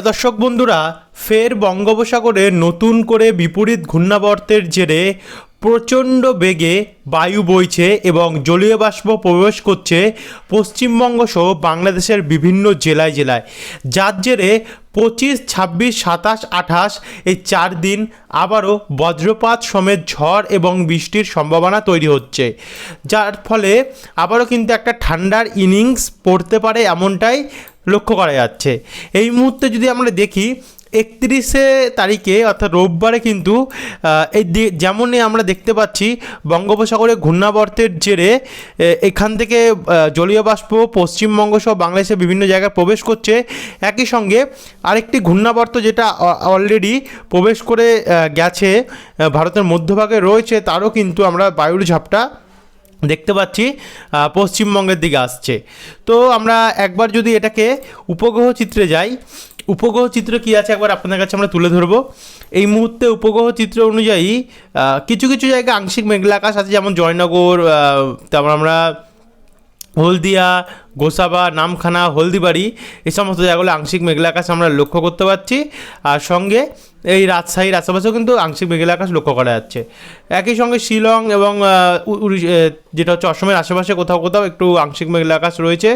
দর্শক বন্ধুরা, ফের বঙ্গোপসাগরে নতুন করে বিপরীত ঘূর্ণাবর্তের জেরে প্রচণ্ড বেগে বায়ু বইছে এবং জলীয় বাষ্প প্রবেশ করছে পশ্চিমবঙ্গ সহ বাংলাদেশের বিভিন্ন জেলায় জেলায়। যার জেরে পঁচিশ, ছাব্বিশ, সাতাশ, আঠাশ এই চার দিন আবারও বজ্রপাত সমেত ঝড় এবং বৃষ্টির সম্ভাবনা তৈরি হচ্ছে। যার ফলে আবারও কিন্তু একটা ঠান্ডার ইনিংস পড়তে পারে এমনটাই লক্ষ্য করা যাচ্ছে। এই মুহূর্তে যদি আমরা দেখি, একত্রিশে তারিখে অর্থাৎ রোববারে কিন্তু এই যেমনই আমরা দেখতে পাচ্ছি, বঙ্গোপসাগরে ঘূর্ণাবর্তের জেরে এখান থেকে জলীয় বাষ্প, পশ্চিমবঙ্গ সহ বাংলাদেশের বিভিন্ন জায়গায় প্রবেশ করছে। একই সঙ্গে আরেকটি ঘূর্ণাবর্ত যেটা অলরেডি প্রবেশ করে গেছে ভারতের মধ্যভাগে রয়েছে, তারও কিন্তু আমরা বায়ুর ঝাপটা দেখতে পাচ্ছি পশ্চিমবঙ্গের দিকে আসছে। তো আমরা একবার যদি এটাকে উপগ্রহ চিত্রে যাই, উপগ্রহ চিত্র কী আছে একবার আপনাদের কাছে আমরা তুলে ধরবো। এই মুহূর্তে উপগ্রহ চিত্র অনুযায়ী কিছু কিছু জায়গায় আংশিক মেঘলা আকাশ আছে, যেমন জয়নগর তারপর আমরা হলদিয়া, গোসাবা, নামখানা, হলদিবাড়ি, এই সমস্ত জায়গাগুলো আংশিক মেঘলা আকাশ আমরা লক্ষ্য করতে পারছি। আর সঙ্গে এই রাজশাহীর আশেপাশেও কিন্তু আংশিক মেঘলা আকাশ লক্ষ্য করা যাচ্ছে। একই সঙ্গে শিলং এবং যেটা হচ্ছে অসমের আশেপাশে কোথাও কোথাও একটু আংশিক মেঘলা আকাশ রয়েছে।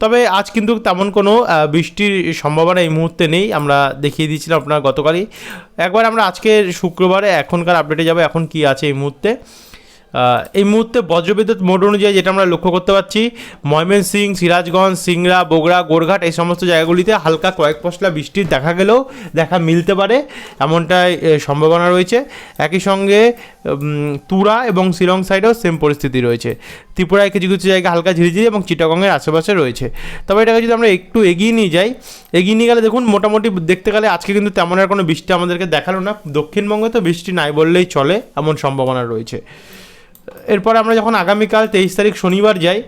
তবে আজ কিন্তু তেমন কোনো বৃষ্টির সম্ভাবনা এই মুহূর্তে নেই। আমরা দেখিয়ে দিয়েছিলাম আপনার গতকালই। একবার আমরা আজকে শুক্রবারে এখনকার আপডেটে যাব। এখন কি আছে এই মুহূর্তে? এই মুহূর্তে বজ্রবিদ্যুৎ মোড অনুযায়ী যেটা আমরা লক্ষ্য করতে পারছি, ময়মনসিং, সিরাজগঞ্জ, সিংড়া, বগুড়া, গোরঘাট, এই সমস্ত জায়গাগুলিতে হালকা কয়েক পশলা বৃষ্টির দেখা গেলেও দেখা মিলতে পারে, এমনটাই সম্ভাবনা রয়েছে। একই সঙ্গে তুরা এবং শিলং সাইডেও সেম পরিস্থিতি রয়েছে। ত্রিপুরায় কিছু কিছু জায়গায় হালকা ঝিরিঝিরি এবং চিটাগংয়ের আশেপাশে রয়েছে। তবে এটাকে যদি আমরা একটু এগিয়ে নিয়ে যাই, এগিয়ে নিয়ে গেলে দেখুন, মোটামুটি দেখতে গেলে আজকে কিন্তু তেমন আর কোনো বৃষ্টি আমাদেরকে দেখাল না। দক্ষিণবঙ্গে তো বৃষ্টি নাই বললেই চলে, এমন সম্ভাবনা রয়েছে। এরপর আমরা যখন আগামীকাল তেইশ তারিখ শনিবার যাই,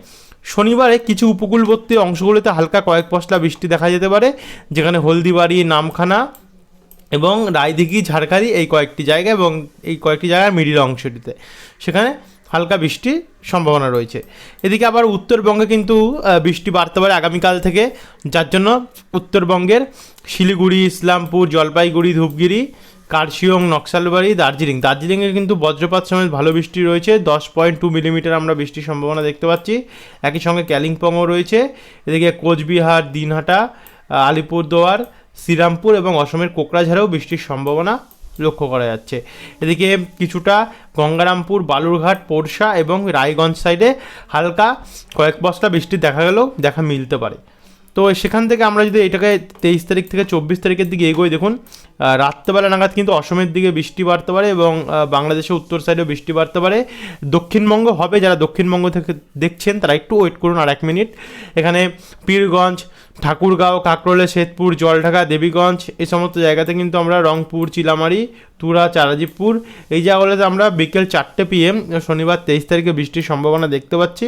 শনিবারে কিছু উপকূলবর্তী অংশগুলিতে হালকা কয়েক পশলা বৃষ্টি দেখা যেতে পারে, যেখানে হলদিবাড়ি, নামখানা এবং রায়দিঘি, ঝাড়খালি এই কয়েকটি জায়গা এবং এই কয়েকটি জায়গার মিডিল অংশটিতে। সেখানে হালকা বৃষ্টির সম্ভাবনা রয়েছে। এদিকে আবার উত্তরবঙ্গে কিন্তু বৃষ্টি বাড়তে পারে আগামীকাল থেকে, যার জন্য উত্তরবঙ্গের শিলিগুড়ি, ইসলামপুর, জলপাইগুড়ি, ধূপগিরি কার্শিয়ং নকশালবাড়ি দার্জিলিং। দার্জিলিংয়ে কিন্তু বজ্রপাত সমেত ভালো বৃষ্টি রয়েছে। দশ পয়েন্ট টু মিলিমিটার আমরা বৃষ্টির সম্ভাবনা দেখতে পাচ্ছি। একই সঙ্গে ক্যালিম্পংও রয়েছে। এদিকে কোচবিহার, দিনহাটা আলিপুরদুয়ার, শ্রীরামপুর এবং অসমের কোকরাঝাড়েও বৃষ্টির সম্ভাবনা লক্ষ্য করা যাচ্ছে। এদিকে কিছুটা গঙ্গারামপুর, বালুরঘাট পোরশা এবং রায়গঞ্জ সাইডে হালকা কয়েক বস্তা বৃষ্টি দেখা গেলেও দেখা মিলতে পারে। তো সেখান থেকে আমরা যদি এটাকে তেইশ তারিখ থেকে চব্বিশ তারিখের দিকে এগোই, দেখুন রাত্রেবেলা নাগাদ কিন্তু অসমের দিকে বৃষ্টি বাড়তে পারে এবং বাংলাদেশের উত্তর সাইডেও বৃষ্টি বাড়তে পারে। দক্ষিণবঙ্গ হবে, যারা দক্ষিণবঙ্গ থেকে দেখছেন, তারা একটু ওয়েট করুন আর এক মিনিট এখানে পীরগঞ্জ, ঠাকুরগাঁও, কাকরোলে, শেতপুর, জলঢাকা, দেবীগঞ্জ, এই সমস্ত জায়গাতে কিন্তু আমরা রংপুর, চিলামারি, তুরা চারাজিপুর এই জায়গাগুলোতে আমরা বিকেল চারটে পিএম শনিবার তেইশ তারিখে বৃষ্টির সম্ভাবনা দেখতে পাচ্ছি।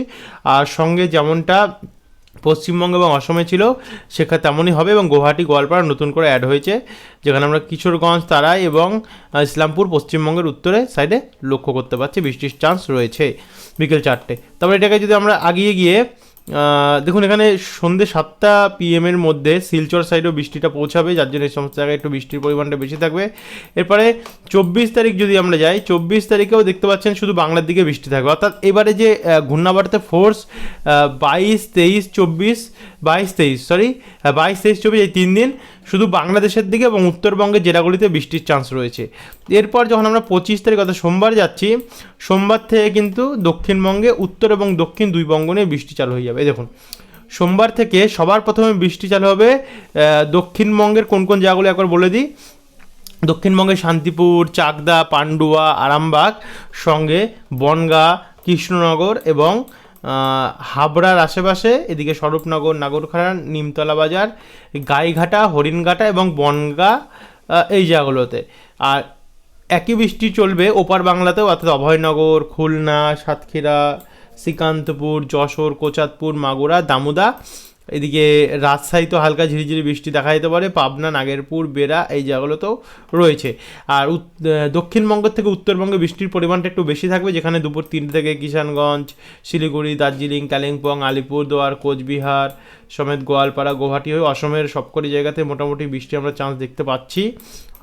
আর সঙ্গে যেমনটা পশ্চিমবঙ্গ এবং অসমে ছিল, সেখানে তেমনই হবে এবং গুয়াহাটি গোয়ালপাড়া নতুন করে অ্যাড হয়েছে, যেখানে আমরা কিশোরগঞ্জ, তারাই এবং ইসলামপুর পশ্চিমবঙ্গের উত্তরে সাইডে লক্ষ্য করতে পারছি। বৃষ্টির চান্স রয়েছে বিকেল চারটে। তারপরে এটাকে যদি আমরা আগিয়ে গিয়ে দেখুন এখানে সন্ধ্যে সাতটা পিএমের মধ্যে শিলচর সাইডেও বৃষ্টিটা পৌঁছাবে যার জন্য এই সমস্ত জায়গায় একটু বৃষ্টির পরিমাণটা বেশি থাকবে। এরপরে চব্বিশ তারিখ যদি আমরা যাই চব্বিশ তারিখেও দেখতে পাচ্ছেন শুধু বাংলার দিকে বৃষ্টি থাকবে। অর্থাৎ এবারে যে আহ, ঘূর্ণাবর্তে ফোর্স বাইশ তেইশ চব্বিশ বাইশ তেইশ সরি বাইশ তেইশ চব্বিশ, এই তিন দিন শুধু বাংলাদেশের দিকে এবং উত্তরবঙ্গের জেলাগুলিতে বৃষ্টির চান্স রয়েছে। এরপর যখন আমরা পঁচিশ তারিখ, অর্থাৎ সোমবার যাচ্ছি, সোমবার থেকে কিন্তু দক্ষিণবঙ্গে উত্তর এবং দক্ষিণ দুই নিয়ে বৃষ্টি চালু হয়ে যাবে। দেখুন, সোমবার থেকে সবার প্রথমে বৃষ্টি চালু হবে দক্ষিণবঙ্গের কোন কোন জায়গাগুলো একবার বলে দিই। দক্ষিণবঙ্গে শান্তিপুর, চাকদা, পান্ডুয়া, আরামবাগ, সঙ্গে বনগাঁ, কৃষ্ণনগর এবং হাবড়ার আশেপাশে, এদিকে স্বরূপনগর, নাগরখানা, নিমতলা বাজার, গাইঘাটা, হরিণঘাটা এবং বনগা এই জায়গাগুলোতে। আর একই বৃষ্টি চলবে ওপার বাংলাতেও, অর্থাৎ অভয়নগর, খুলনা, সাতক্ষীরা, শ্রীকান্তপুর, যশোর কোচাতপুর মাগুরা, দামুদা। এদিকে রাজশাহী তো হালকা ঝিরিঝিরি বৃষ্টি দেখা যেতে পারে, পাবনা, নাগেরপুর, বেড়া এই জায়গাগুলোতেও রয়েছে। আর দক্ষিণবঙ্গ থেকে উত্তরবঙ্গে বৃষ্টির পরিমাণটা একটু বেশি থাকবে, যেখানে দুপুর তিনটে থেকে কিষানগঞ্জ, শিলিগুড়ি, দার্জিলিং, কালিম্পং আলিপুরদুয়ার কোচবিহার সমেত গোয়ালপাড়া, গুয়াহাটি হয়ে অসমের সবকটি জায়গাতে মোটামুটি বৃষ্টি আমরা চান্স দেখতে পাচ্ছি।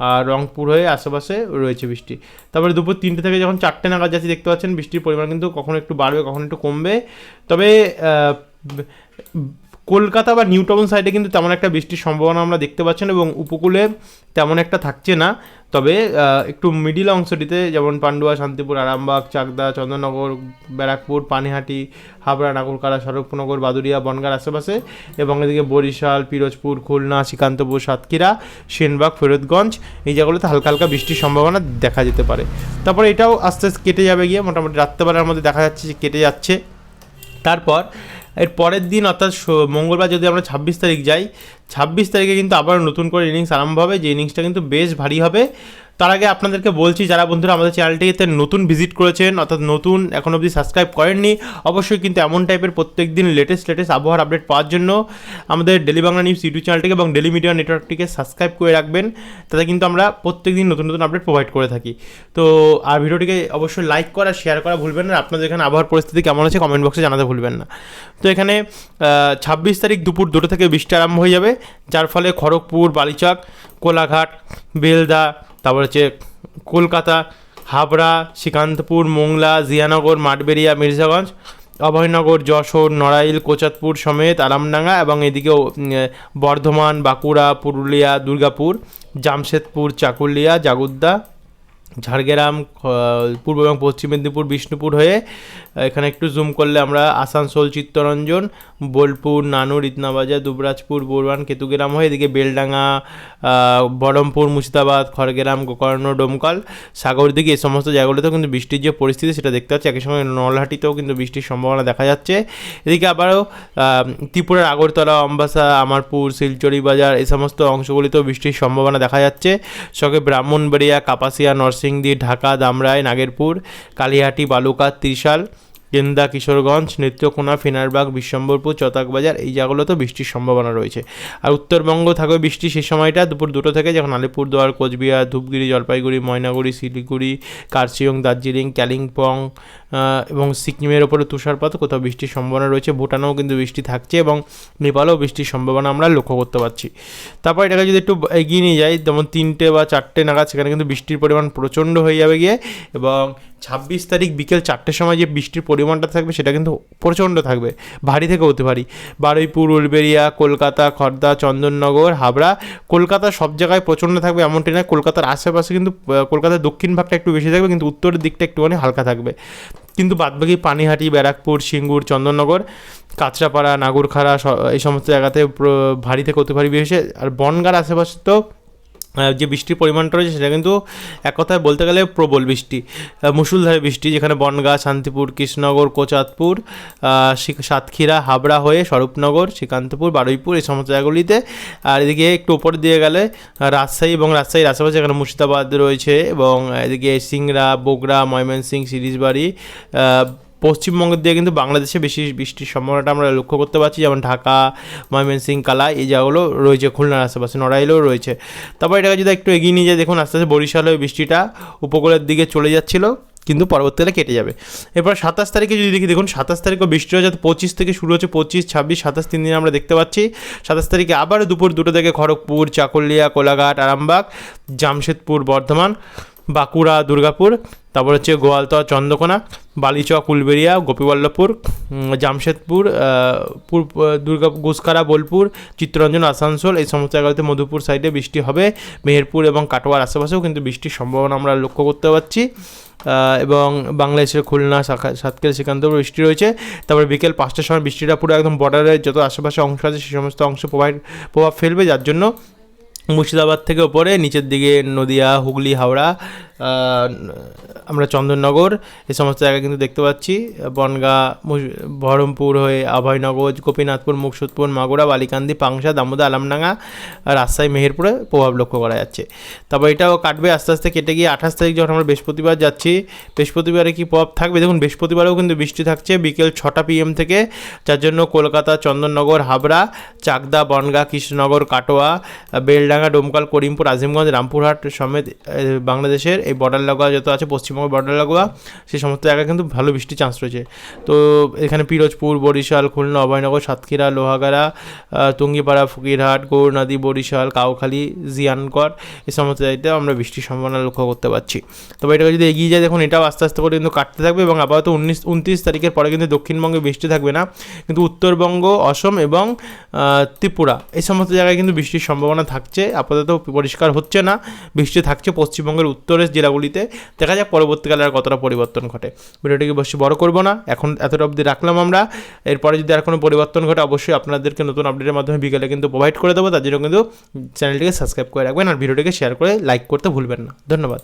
আর রংপুর হয়ে আশেপাশে রয়েছে বৃষ্টি। তারপরে দুপুর তিনটে থেকে যখন চারটে নাগাদ যাচ্ছি, দেখতে পাচ্ছেন বৃষ্টির পরিমাণ কিন্তু কখনো একটু বাড়বে, কখনো একটু কমবে। তবে কলকাতা বা নিউ টাউন সাইডে কিন্তু তেমন একটা বৃষ্টির সম্ভাবনা আমরা দেখতে পাচ্ছেন এবং উপকূলে তেমন একটা থাকছে না। তবে একটু মিডিল অংশটিতে যেমন পান্ডুয়া, শান্তিপুর, আরামবাগ, চাকদা, চন্দননগর, ব্যারাকপুর, পানিহাটি, হাবড়া নাগরকাড়া শরৎনগর বাদুরিয়া বনগার আশেপাশে এবং এদিকে বরিশাল, পিরোজপুর, খুলনা, শ্রীকান্তপুর, সাতক্ষীরা, সেনবাগ, ফেরতগঞ্জ এই জায়গাগুলোতে হালকা হালকা বৃষ্টির সম্ভাবনা দেখা যেতে পারে। তারপরে এটাও আস্তে আস্তে কেটে যাবে গিয়ে। মোটামুটি রাত্রেবেলার মধ্যে দেখা যাচ্ছে যে কেটে যাচ্ছে। তারপর এর পরের দিন, অর্থাৎ মঙ্গলবার যদি আমরা ছাব্বিশ তারিখ যাই, ছাব্বিশ তারিখে কিন্তু আবার নতুন করে ইনিংস আরম্ভ হবে, যে ইনিংসটা কিন্তু বেশ ভারী হবে। তার আগে আপনাদেরকে বলছি, যারা বন্ধুরা আমাদের চ্যানেলটিতে নতুন ভিজিট করেছেন, অর্থাৎ নতুন এখন অবধি সাবস্ক্রাইব করেননি, অবশ্যই কিন্তু এমন টাইপের প্রত্যেক দিন লেটেস্ট লেটেস্ট আবহাওয়ার আপডেট পাওয়ার জন্য আমাদের ডেলি বাংলা নিউজ ইউটিউব চ্যানেলটিকে এবং ডেলি মিডিয়া নেটওয়ার্কটিকে সাবস্ক্রাইব করে রাখবেন। তাতে কিন্তু আমরা প্রত্যেক দিন নতুন নতুন আপডেট প্রোভাইড করে থাকি। তো, আর ভিডিওটিকে অবশ্যই লাইক করা শেয়ার করা ভুলবেন না। আপনাদের এখানে আবহাওয়ার পরিস্থিতি কেমন আছে কমেন্ট বক্সে জানাতে ভুলবেন না। তো এখানে ছাব্বিশ তারিখ দুপুর দুটো থেকে বৃষ্টি আরম্ভ হয়ে যাবে। যার ফলে খড়গপুর, বালিচক, কোলাঘাট, বেলদা তারপর হচ্ছে কলকাতা, হাবড়া শ্রীকান্তপুর মোংলা, জিয়ানগর মাঠবেড়িয়া মির্জাগঞ্জ, অভয়নগর, যশোর, নড়াইল, কোচাতপুর সমেত আরামডাঙ্গা এবং এদিকে বর্ধমান, বাঁকুড়া, পুরুলিয়া, দুর্গাপুর, জামশেদপুর, চাকুলিয়া, জাগুদ্দা ঝাড়গ্রাম পূর্ব এবং পশ্চিম মেদিনীপুর, বিষ্ণুপুর হয়ে এখানে একটু জুম করলে আমরা আসানসোল, চিত্তরঞ্জন, বোলপুর, নানুর, ইতনাবাজার, দুবরাজপুর বোরবান কেতুগ্রাম হয়ে, এদিকে বেলডাঙ্গা বহরমপুর, মুর্শিদাবাদ, খড়গ্রাম, গোকর্ণ, ডোমকল সাগরদিঘি এই সমস্ত জায়গাগুলোতেও কিন্তু বৃষ্টির যে পরিস্থিতি সেটা দেখতে পাচ্ছি। একই সঙ্গে নলহাটিতেও কিন্তু বৃষ্টির সম্ভাবনা দেখা যাচ্ছে। এদিকে আবারও ত্রিপুরার আগরতলা, অম্বাসা, আমারপুর শিলচরি বাজার এই সমস্ত অংশগুলিতেও বৃষ্টির সম্ভাবনা দেখা যাচ্ছে। সঙ্গে ব্রাহ্মণবাড়িয়া, কাপাসিয়া নরসিংদী ঢাকা, দামরাই, নাগেরপুর, কালিহাটি, বালুকা, ত্রিশাল, গেন্দা, কিশোরগঞ্জ, নেত্রকোনা, ফিনারবাগ বিশ্বম্বরপুর চতাকবাজার, এই জায়গাগুলোতেও বৃষ্টির সম্ভাবনা রয়েছে। আর উত্তরবঙ্গ থাকবে বৃষ্টি সেই সময়টা দুপুর দুটো থেকে যখন আলিপুরদুয়ার, কোচবিহার ধূপগিরি জলপাইগুড়ি, ময়নাগুড়ি, শিলিগুড়ি, কার্শিয়ং, দার্জিলিং কালিম্পং এবং সিকিমের ওপরে তুষারপাত, কোথাও বৃষ্টির সম্ভাবনা রয়েছে, ভুটানেও কিন্তু বৃষ্টি থাকছে এবং নেপালেও বৃষ্টির সম্ভাবনা আমরা লক্ষ্য করতে পারছি। তারপর এটাকে যদি একটু এগিয়ে নিয়ে যাই, যেমন তিনটে বা চারটে নাগাদ, সেখানে কিন্তু বৃষ্টির পরিমাণ প্রচণ্ড হয়ে যাবে গিয়ে এবং ছাব্বিশ তারিখ বিকেল চারটের সময় যে বৃষ্টির পরিমাণটা থাকবে, সেটা কিন্তু প্রচণ্ড থাকবে, ভারী থেকে হতে পারি বারুইপুর উলবেড়িয়া কলকাতা, খর্দা, চন্দননগর, হাবড়া, কলকাতা সব জায়গায় প্রচণ্ড থাকবে, এমনটি নয় কলকাতার আশেপাশে কিন্তু কলকাতার দক্ষিণ ভাগটা একটু বেশি থাকবে, কিন্তু উত্তরের দিকটা একটুখানি হালকা থাকবে। কিন্তু বাদবাকি পানিহাটি, ব্যারাকপুর, সিঙ্গুর, চন্দননগর, কাঁচরাপাড়া, নাগরখাড়া এই সমস্ত জায়গাতে ভারী থেকে অতি ভারী বেশি আর বনগার আশেপাশে তো যে বৃষ্টির পরিমাণটা রয়েছে সেটা কিন্তু এক কথায় বলতে গেলে প্রবল বৃষ্টি। মুসুলধারে বৃষ্টি, যেখানে বনগাঁ, শান্তিপুর, কৃষ্ণনগর শি- সাতক্ষীরা, হাবড়া হয়ে স্বরূপনগর, শ্রীকান্তপুর, বারুইপুর এই সমস্ত জায়গাগুলিতে। আর এদিকে একটু উপর দিয়ে গেলে রাজশাহী এবং রাজশাহীর আশেপাশে এখানে মুর্শিদাবাদ রয়েছে এবং এদিকে সিংড়া, বগুড়া, ময়মনসিংহ, সিরিজবাড়ি পশ্চিমবঙ্গের দিকে কিন্তু বাংলাদেশে বেশি বৃষ্টির সম্ভাবনাটা আমরা লক্ষ্য করতে পারছি, যেমন ঢাকা, ময়মনসিংহ কালা এই জায়গাগুলো রয়েছে, খুলনার আশেপাশে, নড়াইলেও রয়েছে। তারপর এটাকে যদি একটু এগিয়ে নিয়ে যায় দেখুন আস্তে আস্তে বরিশালে বৃষ্টিটা উপকূলের দিকে চলে যাচ্ছিল, কিন্তু পরবর্তীকালে কেটে যাবে। এরপর সাতাশ তারিখে যদি দেখি, দেখুন সাতাশ তারিখও বৃষ্টি হয়ে যাতে পঁচিশ থেকে শুরু হচ্ছে পঁচিশ, ছাব্বিশ, সাতাশ তিন দিন আমরা দেখতে পাচ্ছি। সাতাশ তারিখে আবার দুপুর দুটো থেকে খড়গপুর, চাকুলিয়া, কোলাঘাট, আরামবাগ, জামশেদপুর, বর্ধমান, বাঁকুড়া, দুর্গাপুর, তারপর হচ্ছে গোয়ালতোয়া চন্দ্রকোনা বালিচক, উলবেড়িয়া, গোপীবল্লভপুর জামশেদপুর পূর্ব, দুর্গা, গুসকারা, বোলপুর, চিত্তরঞ্জন, আসানসোল, এই সমস্ত জায়গাতে মধুপুর সাইডে বৃষ্টি হবে। মেহেরপুর এবং কাটোয়ার আশেপাশেও কিন্তু বৃষ্টির সম্ভাবনা আমরা লক্ষ্য করতে পারছি। এবং বাংলাদেশের খুলনা সাতক্ষীরা সেখান থেকেও বৃষ্টি রয়েছে। তারপরে বিকেল পাঁচটার সময় বৃষ্টিটা পুরো একদম বর্ডারের যত আশেপাশে অংশ আছে সেই সমস্ত অংশ প্রভাব প্রভাব ফেলবে। যার জন্য মুর্শিদাবাদ থেকে ওপরে, নিচের দিকে নদিয়া, হুগলি, হাওড়া আমরা চন্দননগর, এই সমস্ত জায়গা কিন্তু দেখতে পাচ্ছি। বনগা বহরমপুর হয়ে অভয়নগর গোপীনাথপুর, মুকসুদপুর, মাগুরা, বালিকান্দি, পাংশা, দামোদা, আলামডাঙ্গা, রাজশাহী, মেহেরপুরে প্রভাব লক্ষ্য করা যাচ্ছে। তারপর এটাও কাটবে আস্তে আস্তে কেটে গিয়ে আঠাশ তারিখ যখন আমরা বৃহস্পতিবার যাচ্ছি, বৃহস্পতিবারে কি প্রভাব থাকবে? দেখুন, বৃহস্পতিবারেও কিন্তু বৃষ্টি থাকছে বিকেল ছটা পিএম থেকে, যার জন্য কলকাতা, চন্দননগর, হাবড়া, চাকদা, বনগা, কৃষ্ণনগর, কাটোয়া, বেলডাঙ্গা, ডোমকাল, করিমপুর, আজিমগঞ্জ, রামপুরহাট সমেত বাংলাদেশের এই বর্ডার লাগোয়া যত আছে পশ্চিমবঙ্গের বর্ডার লাগোয়া সেই সমস্ত জায়গায় কিন্তু ভালো বৃষ্টির চান্স রয়েছে। তো এখানে পিরোজপুর, বরিশাল, খুলনা, অভয়নগর, সাতক্ষীরা, লোহাগাড়া টুঙ্গিপাড়া, ফকিরহাট গৌরনদী বরিশাল, কাউখালী জিয়ানকর এই সমস্ত জায়গাতেও আমরা বৃষ্টির সম্ভাবনা লক্ষ্য করতে পারছি। তবে এটাকে যদি এগিয়ে যায়, দেখুন, এটাও আস্তে আস্তে করে কিন্তু কাটতে থাকবে এবং আপাতত উনিশ, উনত্রিশ তারিখের পরে কিন্তু দক্ষিণবঙ্গে বৃষ্টি থাকবে না। কিন্তু উত্তরবঙ্গ, অসম এবং ত্রিপুরা, এই সমস্ত জায়গায় কিন্তু বৃষ্টির সম্ভাবনা থাকছে। আপাতত পরিষ্কার হচ্ছে না। বৃষ্টি থাকছে পশ্চিমবঙ্গের উত্তরের জেলাগুলিতে দেখা যাক পরবর্তীকালে আর কতটা পরিবর্তন ঘটে। ভিডিওটিকে বেশি বড় করব না। এখন এতটা অবধি রাখলাম আমরা। এরপরে যদি আর কোনো পরিবর্তন ঘটে, অবশ্যই আপনাদেরকে নতুন আপডেটের মাধ্যমে বিকেলে কিন্তু প্রোভাইড করে দেবো। তার জন্য কিন্তু চ্যানেলটিকে সাবস্ক্রাইব করে রাখবেন আর ভিডিওটিকে শেয়ার করে লাইক করতে ভুলবেন না। ধন্যবাদ।